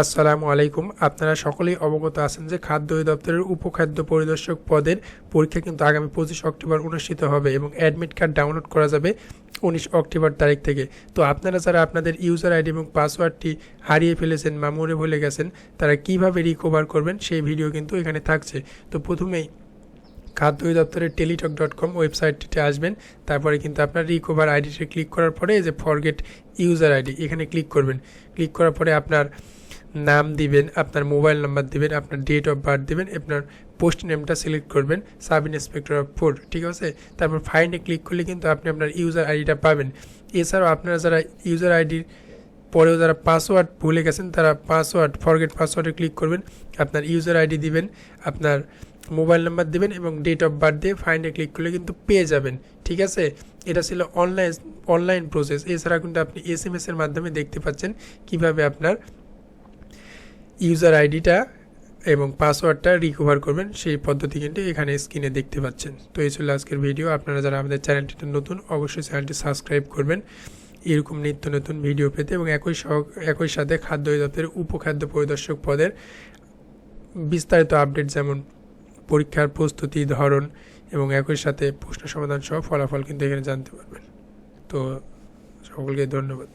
আসসালামু আলাইকুম। আপনারা সকলেই অবগত আছেন যে খাদ্য অধিদপ্তরের উপখাদ্য পরিদর্শক পদের পরীক্ষা কিন্তু আগামী পঁচিশ অক্টোবর অনুষ্ঠিত হবে এবং অ্যাডমিট কার্ড ডাউনলোড করা যাবে উনিশ অক্টোবর তারিখ থেকে। তো আপনারা যারা আপনাদের ইউজার আইডি এবং পাসওয়ার্ডটি হারিয়ে ফেলেছেন বা মনে ভুলে গেছেন, তারা কীভাবে রিকভার করবেন সেই ভিডিও কিন্তু এখানে থাকছে। তো প্রথমেই খাদ্য অধিদপ্তরের টেলিটক ডট কম ওয়েবসাইটটিতে আসবেন। তারপরে কিন্তু আপনার রিকভার আইডিতে ক্লিক করার পরে যে ফরগেট ইউজার আইডি, এখানে ক্লিক করবেন। ক্লিক করার পরে আপনার নাম দিবেন, আপনার মোবাইল নাম্বার দিবেন, আপনার ডেট অফ বার্থ দিবেন, আপনার পোস্ট নেমটা সিলেক্ট করবেন সাব ইন্সপেক্টর অফ ফুড ঠিক আছে? তারপর ফাইন্ডে ক্লিক করলে কিন্তু আপনি আপনার ইউজার আইডিটা পাবেন। এছাড়াও আপনারা যারা ইউজার আইডির পরেও যারা পাসওয়ার্ড ভুলে গেছেন, তারা পাসওয়ার্ড ফরগেট পাসওয়ার্ডে ক্লিক করবেন, আপনার ইউজার আইডি দিবেন, আপনার মোবাইল নাম্বার দেবেন এবং ডেট অফ বার্থ দিয়ে ফাইন্ডে ক্লিক করলে কিন্তু পেয়ে যাবেন, ঠিক আছে? এটা ছিল অনলাইন অনলাইন প্রসেস এছাড়া কিন্তু আপনি এস এম এর মাধ্যমে দেখতে পাচ্ছেন কীভাবে আপনার ইউজার আইডিটা এবং পাসওয়ার্ডটা রিকভার করবেন। সেই পদ্ধতি কিন্তু এখানে স্ক্রিনে দেখতে পাচ্ছেন। তো এই ছিল আজকের ভিডিও আপনারা যারা আমাদের চ্যানেলটিতে নতুন, অবশ্যই চ্যানেলটি সাবস্ক্রাইব করবেন। এরকম নিত্য নতুন ভিডিও পেতে এবং একই একই সাথে খাদ্য অধিদপ্তরের উপখাদ্য পরিদর্শক পদের বিস্তারিত আপডেট যেমন পরীক্ষার প্রস্তুতি, ধরন এবং একই সাথে প্রশ্ন সমাধান সহ ফলাফল কিন্তু এখানে জানতে পারবেন। তো সকলকে ধন্যবাদ।